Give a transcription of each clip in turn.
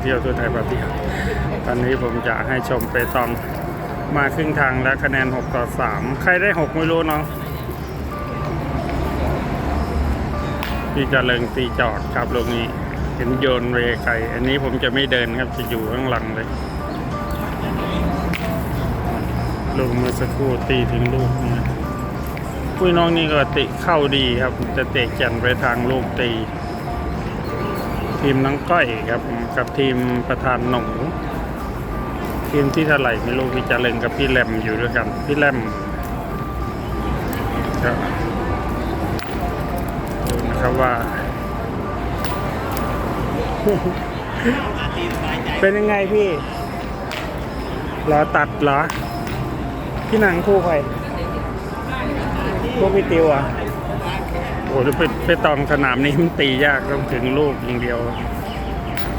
เที่ยวทั่วไทยปาเที่ยวตอนนี้ผมจะให้ชมเปตองมาครึ่งทางแล้วคะแนน 6 ต่อ 3 ใครได้ 6 ไม่รู้เนาะพี่จะเลิงตีจอดครับลูกนี้ เห็นโยนเรไกอันนี้ผมจะไม่เดินครับจะอยู่ข้างหลังเลยลูกเมื่อสักครู่ตีถึงลูกนะคุยน้องนี่ก็ติเข้าดีครับ จะเตะแก่นไปทางลูกตี ทีมน้องก้อยครับกับทีมประธานหนูทีมที่เท่าไหร่ไม่รู้พี่เจริญกับพี่แรมอยู่ด้วยกัน พี่แรมก็ดูนะครับว่า เป็นยังไงพี่รอตัดเหรอ พี่หนังคู่ใครคู่พี่ติวอะโอ้โหไป ไปตองสนามนี้มันตียากต้องถึงลูกอย่างเดียว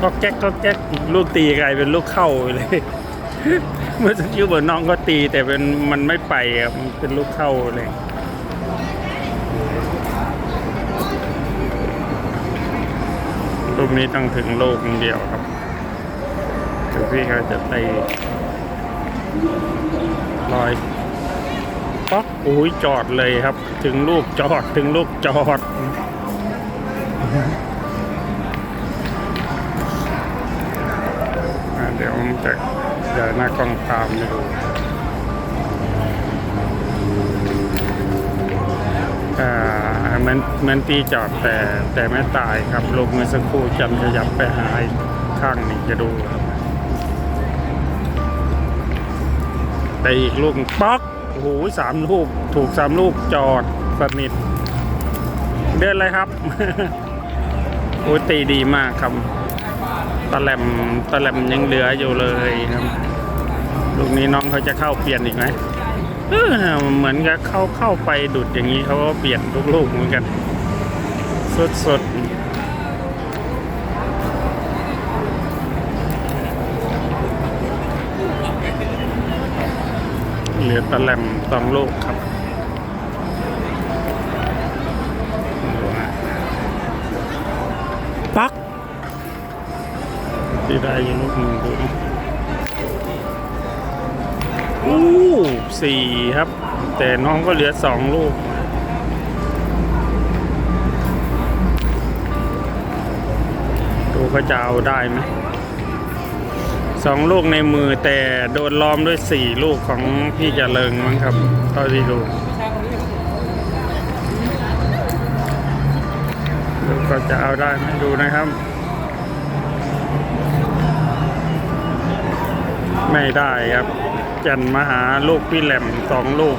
ก็แก๊กก็แก๊กลูกตีกลายเป็นลูกเข้าเลย เมื่อสักครู่บนน้องก็ตีแต่เป็นมันไม่ไปอะมันเป็นลูกเข้าเลยลูกนี้ต้องถึงลูกอย่างเดียวครับถึงพี่เขาจะตีลอยป๊อกโอ้ยจอดเลยครับ ถึงลูกจอดถึงลูกจอด เดี๋ยวผมจะเดี๋ยวหน้ากล้องตามไปดูอ่าเหมันเหมันตีจอดแต่แต่ไม่ตายครับลูกเมื่อสักครู่จำขยับไปหาอีกข้างหนึ่งจะดูครับแต่อีกลูกป๊อกโอ้โหสามลูก ถูกสามลูกจอดสนิทเดินเลยครับ โอ้ยตีดีมากครับตะแหลมตะแหลมยังเหลืออยู่เลยครับ ลูกนี้น้องเขาจะเข้าเปลี่ยนอีกไหมเออเหมือนกับเข้าเข้าไปดุดอย่างนี้เขาก็เปลี่ยนทุกลูกเหมือนกัน สดสดเหลือตะแหลมสองลูกครับ สี่ครับ แต่น้องก็เหลือสองลูก ดูเขาจะเอาได้ไหมสองลูกในมือแต่โดนล้อมด้วยสี่ลูกของพี่เจริญมั้งครับเท่าที่ดูดูเขาจะเอาได้ไหมดูนะครับ ไม่ได้ครับ จันมหาลูกพี่แหลมสองลูก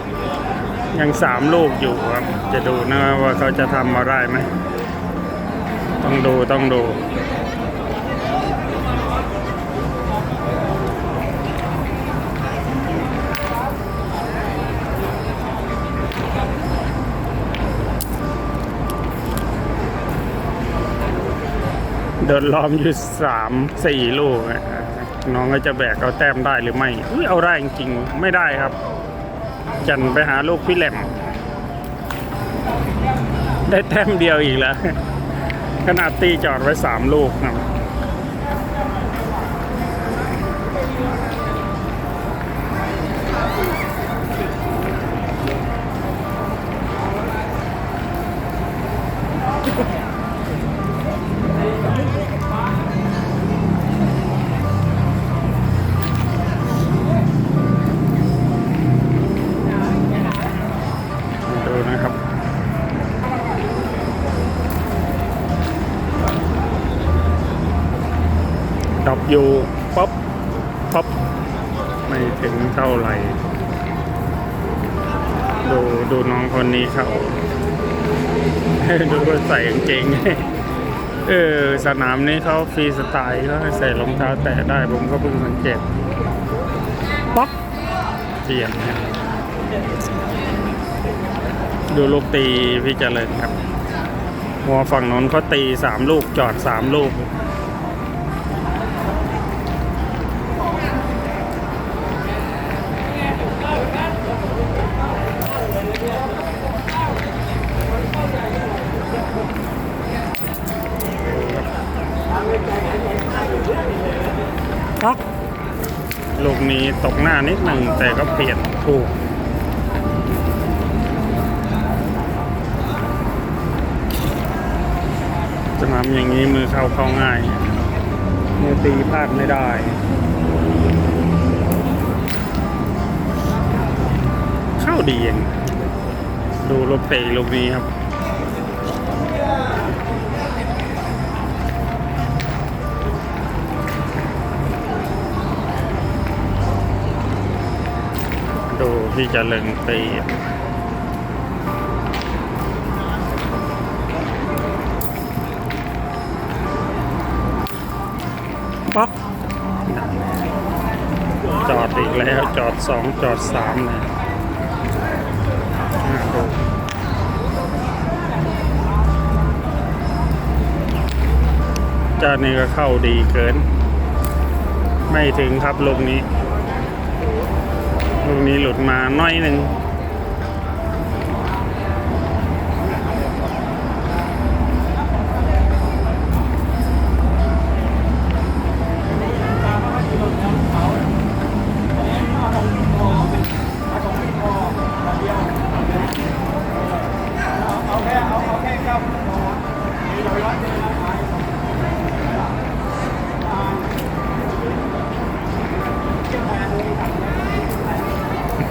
ยังสามลูกอยู่ครับ จะดูนะว่าเขาจะทำมาได้ไหม ต้องดูต้องดูโดนล้อมอยู่สามสี่ลูกอะ น้องก็จะแบกเอาแต้มได้หรือไม่อุ้ยเอาได้จริงๆไม่ได้ครับ จันไปหาลูกพี่แหลมได้แต้มเดียวอีกแล้ว ขนาดตีจอดไว้สามลูกนะ เออสนามนี้เขาฟรีสไตล์เขาให้ใส่รองเท้าแตะได้ผมก็เพิ่งสังเกตป๊อกเจียนดูลูกตีพี่เจริญครับหัวฝั่งนนเขาตีสามลูกจอดสามลูก ตกหน้านิดหนึ่งแต่ก็เปลี่ยนถูกสนามอย่างนี้มือเข้าเข้าง่ายมือตีพลาดไม่ได้เข้าดีเองดูลูกเตะลูกนี้ครับ ที่จะเล็งตีป๊อกจอดอีกแล้วจอดสองจอดสามเลยอ่าดูเจ้านี่ก็เข้าดีเกิน ไม่ถึงครับลูกนี้ ลูกนี้หลุดมาหน้อยหนึ่ง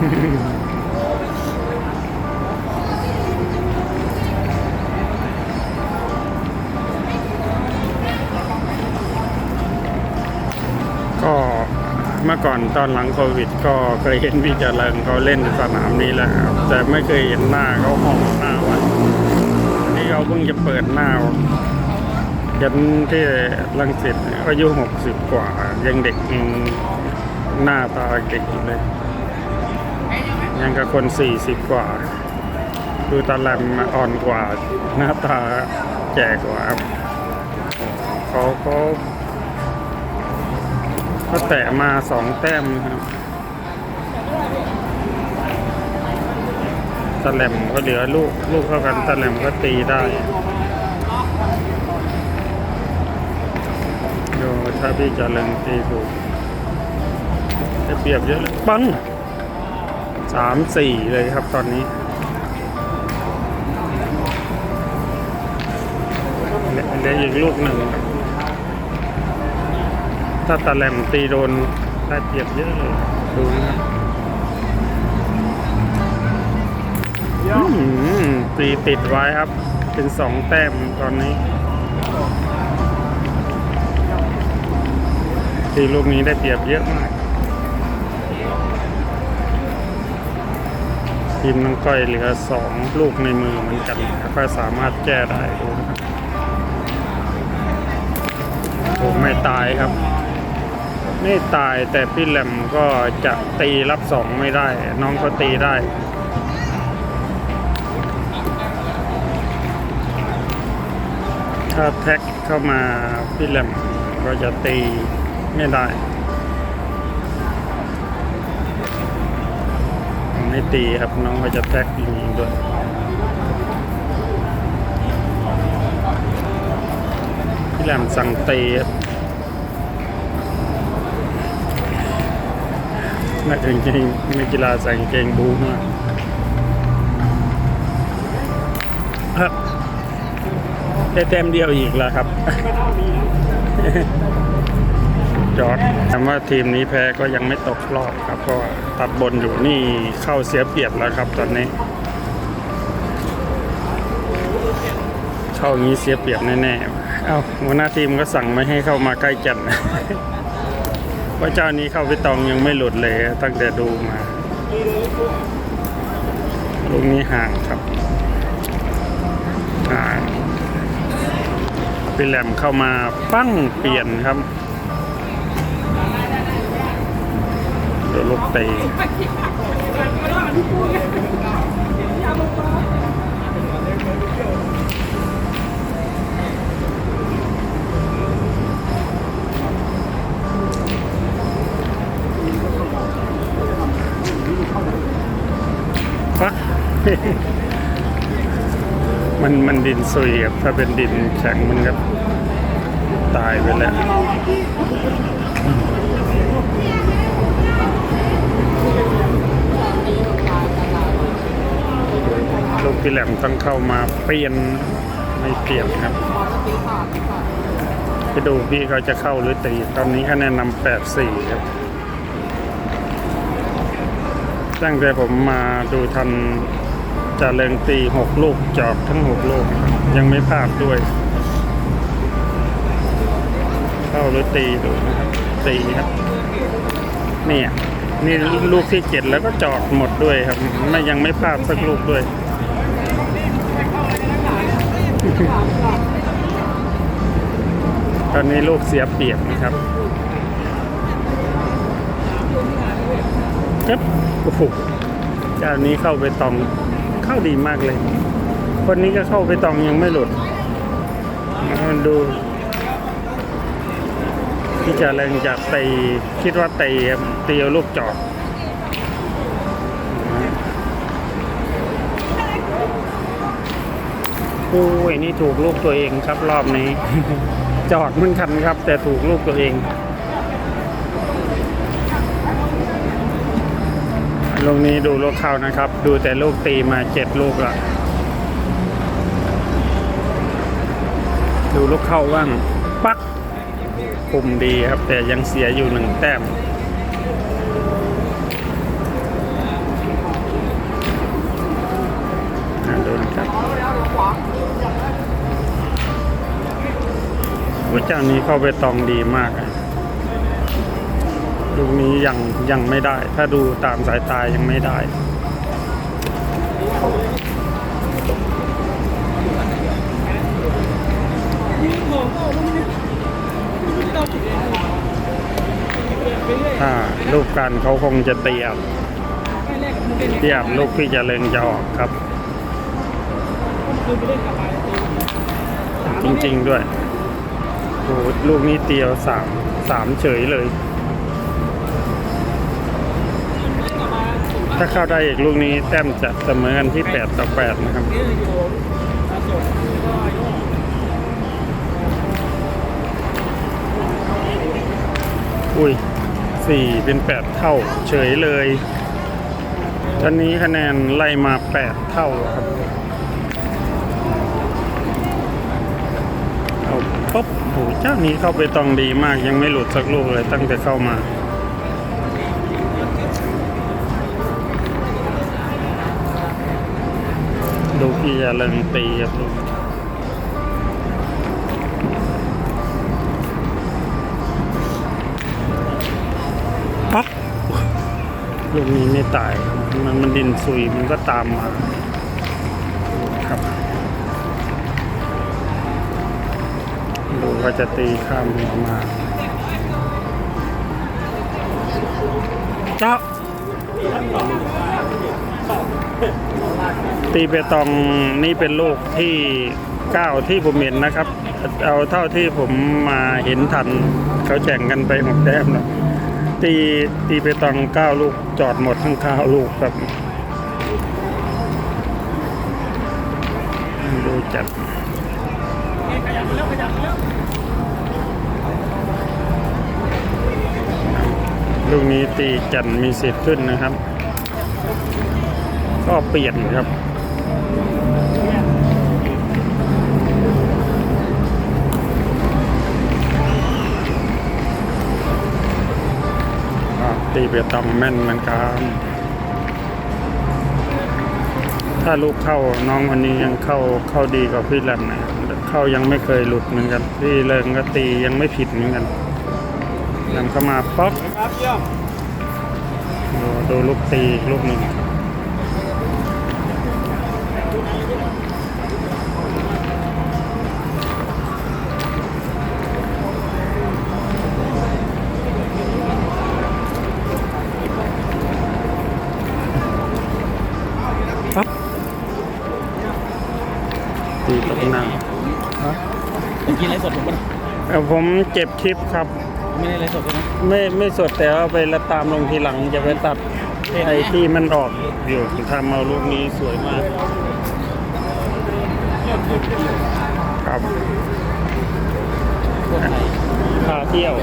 ก็เมื่อก่อนตอนหลังโควิด ก็เคยเห็นพี่เจริญเขาเล่นสนามนี้และครับแต่ไม่เคยเห็นหน้าเขาห้องหน้าวันนี่เขาเพิ่งจะเปิดหน้าเห็นที่ลังสิตอายุหกสิบกว่ายังเด็กหน้าตาเด็กเลย ยังกับคนสี่สิบกว่าดูตาแลมอ่อนกว่า หน้าตาแก่กว่าเขาเขาเขาแตะมาสองแต้มนะครับตะแหลมก็เหลือลูก ลูกเท่ากันตะแหลมก็ตีได้โยถ้าพี่จะเลิงตีถูกจะเปรียบเยอะเลยปัง สามสี่เลยครับตอนนี้เหลือเหลืออีกลูกหนึ่งครับถ้าตะแหลมตีโดนได้เปรียบเยอะเลยดูนะครับอื้อหือตีติดไว้ครับ เป็นสองแต้มตอนนี้ ตีลูกนี้ได้เปรียบเยอะมาก ทีมน้องก้อยเหลือสองลูกในมือเหมือนกันแล้วก็สามารถแก้ได้ดูนะครับโอ้ไม่ตายครับ ไม่ตายแต่พี่แหลมก็จะตีรับสองไม่ได้ น้องเขาตีได้ถ้าแท็กเข้ามาพี่แหลมก็จะตีไม่ได้ ไม่ตีครับน้องก็จะแท็กยิงๆด้วยพี่แหลมสั่งตีครับนักเก่งเกงนักกีฬาใส่งเกงบูมากครับได้แต้มเดียวอีกแล้วครับ จอร์ดถามว่าทีมนี้แพ้ก็ยังไม่ตกรอบครับเพราะ ตัดบนอยู่นี่เข้าเสียเปรียบแล้วครับตอนนี้ เข้าอย่างนี้เสียเปรียบแน่ๆ เอ้าหัวหน้าทีมก็สั่งไม่ให้เข้ามาใกล้จันว่าเจ้านี้เข้าไปตองยังไม่หลุดเลยตั้งแต่ดูมาลูกนี้ห่างครับห่างพี่แหลมเข้ามาปั้งเปลี่ยนครับ เดี๋ยวลูกเตะปะมันมันดินซุยครับถ้าเป็นดินแข็งมันก็ตายไปแล้ว กพี่แหลมต้องเข้ามาเปลี่ยนไม่เปลี่ยนครับไปดูพี่เขาจะเข้าหรือตีตอนนี้คะแนนนำแปดสี่ครับตั้งแต่ผมมาดูทันจะเริงตีหกลูกจอบทั้งหกลูกยังไม่พลาดด้วย เข้าหรือตีดูนะครับตีครับเนี่ยนี่ลูกที่เจ็ดแล้วก็จอดหมดด้วยครับไม่ยังไม่พลาดสักลูกด้วย ตอนนี้ลูกเสียเปรียบนะครับครับโอ้โหเจ้านี้เข้าไปตองเข้าดีมากเลย คนนี้ก็เข้าไปตองยังไม่หลุดดูที่จะแรงจากตีคิดว่าตีตีเอาลูกจอด อ้ยนี่ถูกลูกตัวเองครับรอบนี้ จอดมือนกันครับ แต่ถูกลูกตัวเองลูกนี้ดูลูกเข้านะครับ ดูแต่ลูกตีมาเจ็ดลูกละดูลูกเข้าบ้างปักคุมดีครับ แต่ยังเสียอยู่หนึ่งแต้มอ่าดูนะครับ เจ้านี้เข้าไปตองดีมากลูกนี้ยังยังไม่ได้ ถ้าดูตามสายตายังไม่ได้ถ้าลูกกันเขาคงจะเตียบ เตียบลูกพี่จะเริญจะออกครับ จริง ๆ ด้วย โอ้โหลูกนี้เตียวสามสามเฉยเลย ถ้าเข้าได้อีกลูกนี้แต้มจะเสมอกันที่8ต่อ8นะครับอุ้ยสี่เป็นแปดเท่า เฉยเลยตอนนี้คะแนนไล่มาแปดเท่าครับ โหเจ้านี้เข้าไปตองดีมากยังไม่หลุดสักลูกเลยตั้งแต่เข้ามาดูพี่จะเริงตีครับลูกปั๊บลูกนี้ไม่ตาย มันมันดินซุยมันก็ตามมา ดูว่าจะตีข้ามหัวมาเจ้าตีเปตองนี่เป็นลูกที่เก้าที่ผมเห็นนะครับ เอาเท่าที่ผมมาเห็นทัน เขาแข่งกันไปหกแต้มแล้วตีตีเปตองเก้าลูกจอดหมดทั้งเก้าลูกครับดูจัด ลูกนี้ตีจันมีสิทธิ์ขึ้นนะครับ ก็เปลี่ยนครับตีเปียตองแม่นเหมือนกันถ้าลูกเข้าน้องคนนี้ยังเข้าเข้าดีกว่าพี่แลมนะเข้ายังไม่เคยหลุดเหมือนกัน พี่เริงก็ตียังไม่ผิดเหมือนกัน แลมเข้ามาป๊อกครับเยี่ยมดูดูลูกตีอีกลูกหนึ่งปั๊บตีตกหน้าผมกินไรสดผมปะเอ่อผมเก็บคลิปครับ ไม่ได้ไรสดใช่ไหม ไม่ไม่สดแต่เอาไปละตามลงทีหลังจะไปตัดไอ้ที่มันออกอยู่ทำเอาลูกนี้สวยมากครับพวกไทยพาเที่ยว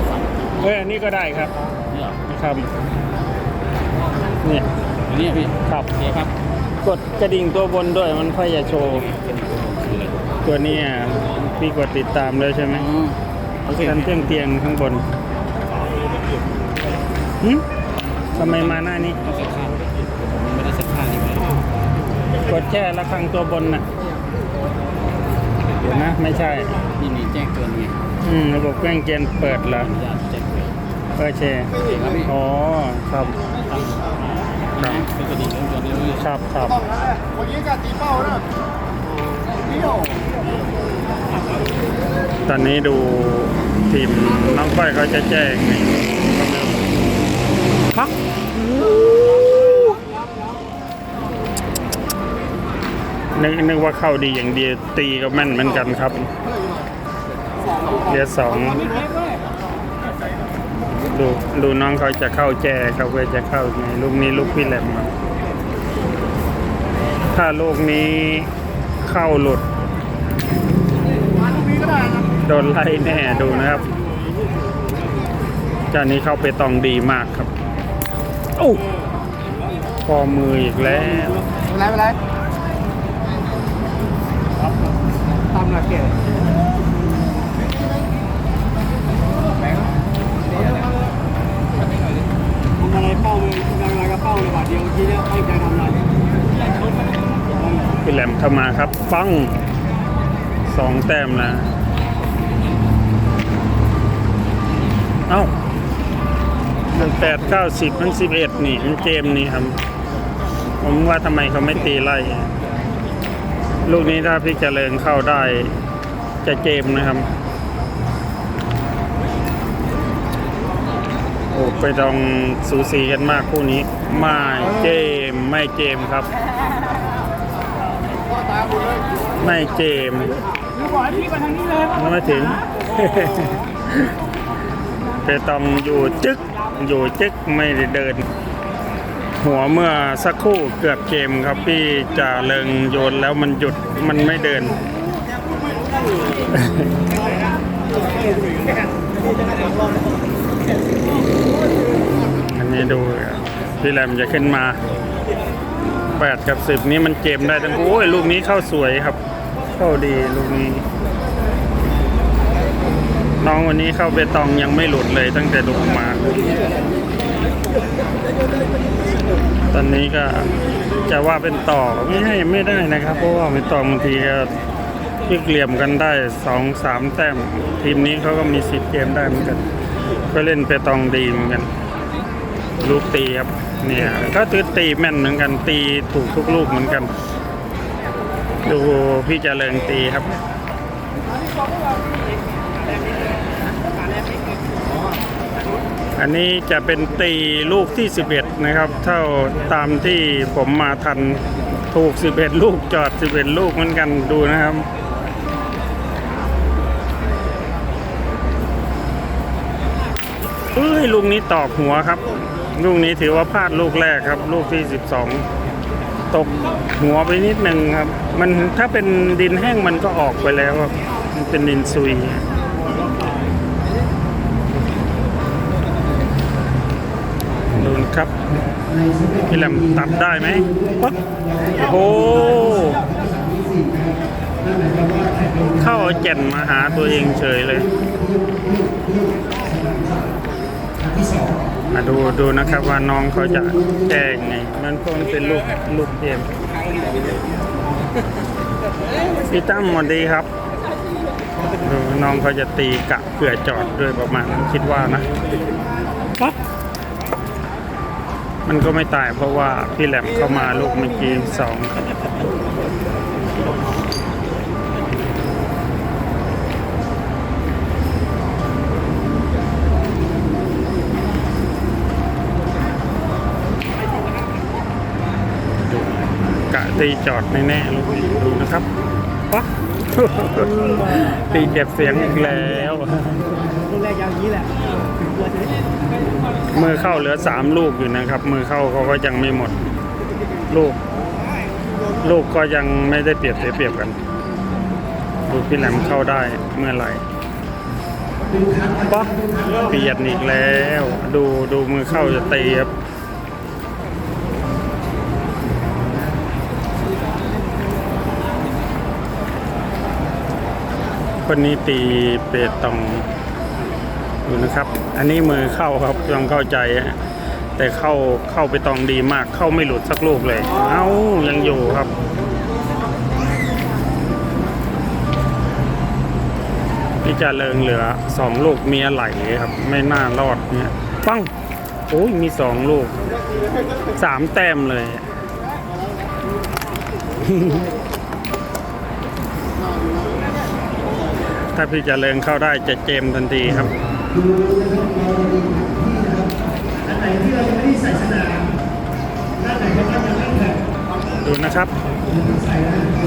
เอ้ยอันนี้ก็ได้ครับนี่เหรอครับเนี่ยอันนี้พี่ครับ โอเคครับกกดกระดิ่งตัวบนด้วยมันค่อยจะโชว์ตัวเนี้ยพี่กดติดตามเลยใช่ไหมอืมโอเค ชั้นเตียงเตียงข้างบน ทำไมมาหน้านี้เด้ช่กดแค่ระฆังตัวบนน่ะ เดี๋ยวนะ ไม่ใช่ นี่นี่แจ้งเตือนไงอืม ระบบแจ้งเตืนเปิดเหรออนุญแจ้งเตือนโอเคครับพี่อ๋ครับ ครับนกรงเอยครับครับตอนวันนี้กาตีเป้านะตอนนี้ดูทีมน้องก้อยเขาจะแจ้ง ครับนึกนึกว่าเข้าดีอย่างเดียวตีก็แม่นเหมือนกันครับเดียวสองดูดูน้องเขาจะเข้าแจเขาก็จะเข้าไงลูกนี้ลูกพี่แหลมถ้าลูกนี้เข้าหลุดโดนไล่แน่ดูนะครับจานนี้เข้าไปตองดีมากครับ โอ้คอมืออีกแล้วเป็นไปไหลัทำอะไรเป้าเลยทำอะไรกับเป้าเลยบาเดียวทีเนี้ให้ใจทำอะไพี่แหลมเข้ามาครับ ปังสองแต้มนะ เอ้า มันแปดเก้าสิบมันสิบเอ็ดนี่มันเกมนี่ครับ ผมว่าทำไมเขาไม่ตีไล่ ลูกนี้ถ้าพี่เจริญเข้าได้ จะเกมนะครับ โอ้ไปตองสูสีกันมากคู่นี้ไม่เกมไม่เกมครับ ไม่เกมไม่ถึงไปตองอยู่จึ๊ก อยู่จึกไม่ได้เดิน หัวเมื่อสักครู่เกือบเกมครับพี่จะเลิงโยนแล้วมันหยุดมันไม่เดิน อันนี้ดูพี่แรมจะขึ้นมาแปดกับสิบนี้มันเกมได้ทั้งคู่โอ้ยลูกนี้เข้าสวยครับ เข้าดีลูกนี้ น้องวันนี้เข้าเบตองยังไม่หลุดเลยตั้งแต่ลงมา ตอนนี้ก็จะว่าเป็นต่อไม่ให้ไม่ได้นะครับ เพราะว่าเป็นต่อบางทีก็พลิกเหลี่ยมกันได้สองสามแต้ม ทีมนี้เขาก็มีสิบเกมได้เหมือนกัน ก็เล่นเปตองดีเหมือนกัน ลูกตีครับเนี่ยก็ตือตีแม่นเหมือนกันตีถูกทุกลูกเหมือนกัน ดูพี่เจริญตีครับ อันนี้จะเป็นตีลูกที่ 11 นะครับ เท่าตามที่ผมมาทันถูก 11 ลูกจอด 11 ลูกเหมือนกันดูนะครับเอ้ยลูกนี้ตอกหัวครับ ลูกนี้ถือว่าพลาดลูกแรกครับ ลูกที่ 12 ตกหัวไปนิดนึงครับ มันถ้าเป็นดินแห้งมันก็ออกไปแล้วครับมันเป็นดินซุย ดูนะ ครับพี่แหลมตัดได้ไหมปั๊บโอ้โหเข้าเอาแก่นมาหาตัวเองเฉยเลยมาดูดูนะครับว่าน้องเขาจะแก้ยังไงมันคงเป็นลูกลูกเกมพี่ตั้มสวัสดีครับดูน้องเขาจะตีกะเผื่อจอดด้วยประมาณนั้นคิดว่านะปั๊บ มันก็ไม่ตายเพราะว่าพี่แหลมเข้ามาลูกเมื่อกี้สองครับกะตีจอดแน่ๆลูกนี้ดูนะครับปั๊บตีเก็บเสียงอีกแล้ว ลูกแรกยาวนี้แหละ มือเข้าเหลือสามลูกอยู่นะครับ มือเข้าเขาก็ยังไม่หมด ลูก ลูกก็ยังไม่ได้เปรียบเสียเปรียบกันดูพี่แหลมเข้าได้เมื่อไหร่ป๊อกเปียดอีกแล้ว ดูดูมือเข้าจะตีครับคนนี้ตีเปตอง ดูนะครับ อันนี้มือเข้าครับต้องเข้าใจ แต่เข้าเข้าไปตองดีมาก เข้าไม่หลุดสักลูกเลย เอ้ายังอยู่ครับพี่จะเลิงเหลือสองลูกเมียไหลครับ ไม่น่ารอดเนี่ยปังโอ้ยมีสองลูกสามแต้มเลยถ้าพี่จะเลิงเข้าได้จะเจมทันทีครับ ดูนะครับเราจะไม่ได้ใส่สนามท่านไหนจะไม่จะไม่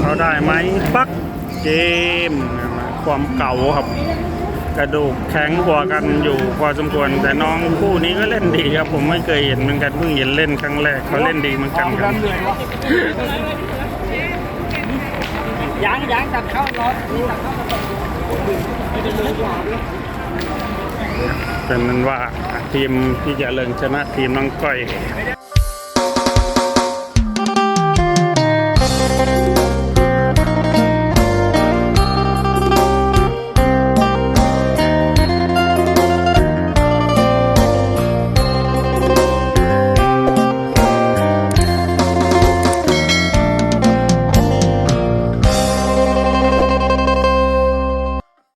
แขาได้ไหมปักเกม ความเก่าครับ กระดูกแข็งกว่ากันอยู่พอสมควร แต่น้องคู่นี้ก็เล่นดีครับ ผมไม่เคยเห็นเหมือนกันเพิ่งเห็นเล่นครั้งแรกเขาเล่นดีเหมือนกันครับยางยางตัดเข้าน็อตนี่ตัดเข้าไม่ได้ เป็นนั้นว่าทีมที่จะเลิงชนะทีมน้องก้อย